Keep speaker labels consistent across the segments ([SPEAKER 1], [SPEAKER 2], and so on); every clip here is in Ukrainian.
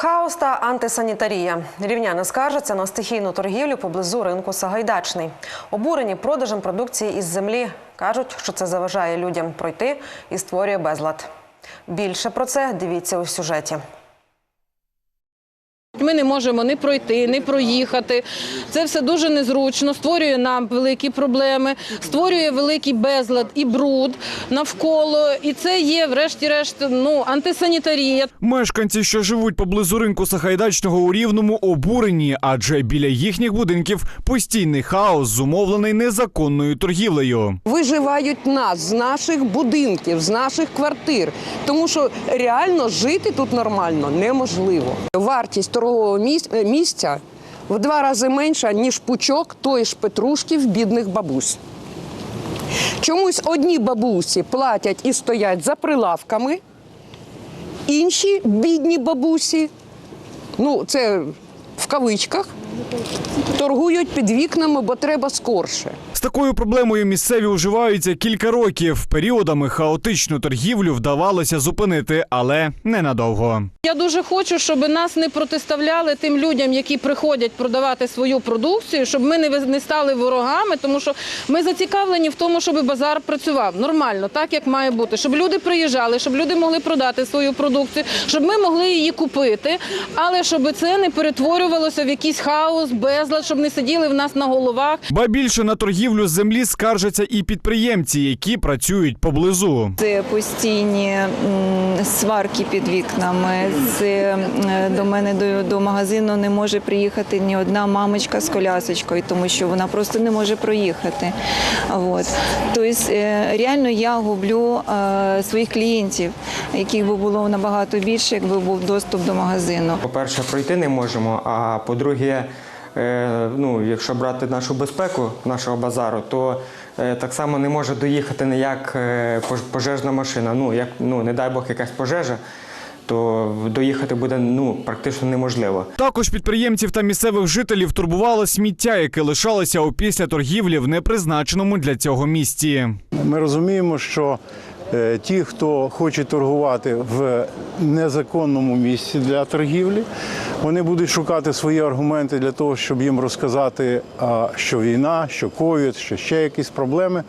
[SPEAKER 1] Хаос та антисанітарія. Рівняни скаржаться на стихійну торгівлю поблизу ринку Сагайдачний. Обурені продажем продукції із землі кажуть, що це заважає людям пройти і створює безлад. Більше про це дивіться у сюжеті.
[SPEAKER 2] Ми не можемо ні пройти, ні проїхати. Це все дуже незручно, створює нам великі проблеми, створює великий безлад і бруд навколо. І це є, врешті-решт, ну антисанітарія.
[SPEAKER 3] Мешканці, що живуть поблизу ринку Сахайдачного у Рівному, обурені, адже біля їхніх будинків постійний хаос зумовлений незаконною торгівлею.
[SPEAKER 4] виживають нас з наших будинків, з наших квартир, тому що реально жити тут нормально неможливо. Вартість торгового міс- е, місця в два рази менша, ніж пучок тої ж петрушки в бідних бабусь. Чомусь одні бабусі платять і стоять за прилавками, інші бідні бабусі, ну це в кавичках, торгують під вікнами, бо треба скорше.
[SPEAKER 3] З такою проблемою місцеві уживаються кілька років. Періодами хаотичну торгівлю вдавалося зупинити, але ненадовго.
[SPEAKER 2] Я дуже хочу, щоб нас не протиставляли тим людям, які приходять продавати свою продукцію, щоб ми не, ви- не стали ворогами, тому що ми зацікавлені в тому, щоб базар працював нормально, так як має бути, щоб люди приїжджали, щоб люди могли продати свою продукцію, щоб ми могли її купити, але щоб це не перетворювалося в якийсь хаос, безлад, щоб не сиділи в нас на головах.
[SPEAKER 3] Ба більше на торгівлю з землі скаржаться і підприємці, які працюють поблизу.
[SPEAKER 5] Це постійні сварки під вікнами. Це до мене до, до магазину не може приїхати ні одна мамочка з колясочкою, тому що вона просто не може проїхати. От. Тобто е, реально я гублю е, своїх клієнтів, яких би було набагато більше, якби був доступ до магазину.
[SPEAKER 6] По-перше, пройти не можемо. А по-друге, е, ну, якщо брати нашу безпеку нашого базару, то е, так само не може доїхати ніяк е, пожежна машина. Ну, як, ну, не дай Бог, якась пожежа, то доїхати буде ну, практично неможливо.
[SPEAKER 3] Також підприємців та місцевих жителів турбувало сміття, яке лишалося опісля торгівлі в непризначеному для цього місці.
[SPEAKER 7] Ми розуміємо, що е, ті, хто хоче торгувати в незаконному місці для торгівлі, вони будуть шукати свої аргументи для того, щоб їм розказати, що війна, що ковід, що ще якісь проблеми.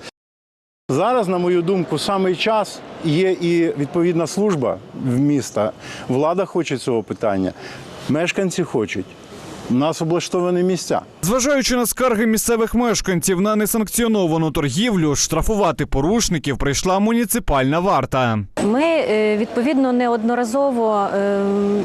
[SPEAKER 7] Зараз, на мою думку, саме час є і відповідна служба в міста. Влада хоче цього питання, мешканці хочуть. У нас облаштовані місця.
[SPEAKER 3] Зважаючи на скарги місцевих мешканців на несанкціоновану торгівлю, штрафувати порушників прийшла муніципальна варта.
[SPEAKER 8] Ми е, відповідно неодноразово е,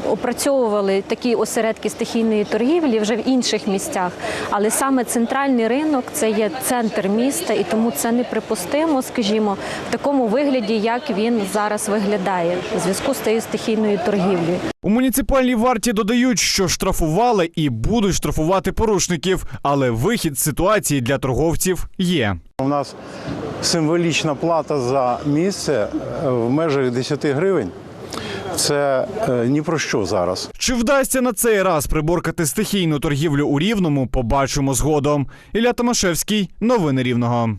[SPEAKER 8] опрацьовували такі осередки стихійної торгівлі вже в інших місцях. Але саме центральний ринок це є центр міста, і тому це неприпустимо, скажімо, в такому вигляді, як він зараз виглядає у зв'язку з цією стихійною торгівлею.
[SPEAKER 3] У муніципальній варті додають, що штрафували і будуть штрафувати порушників, але вихід з ситуації для торговців є.
[SPEAKER 7] У нас символічна плата за місце е, в межах 10 гривень. Це е, ні про що зараз.
[SPEAKER 3] Чи вдасться на цей раз приборкати стихійну торгівлю у Рівному, побачимо згодом. Ілля Томашевський, новини Рівного.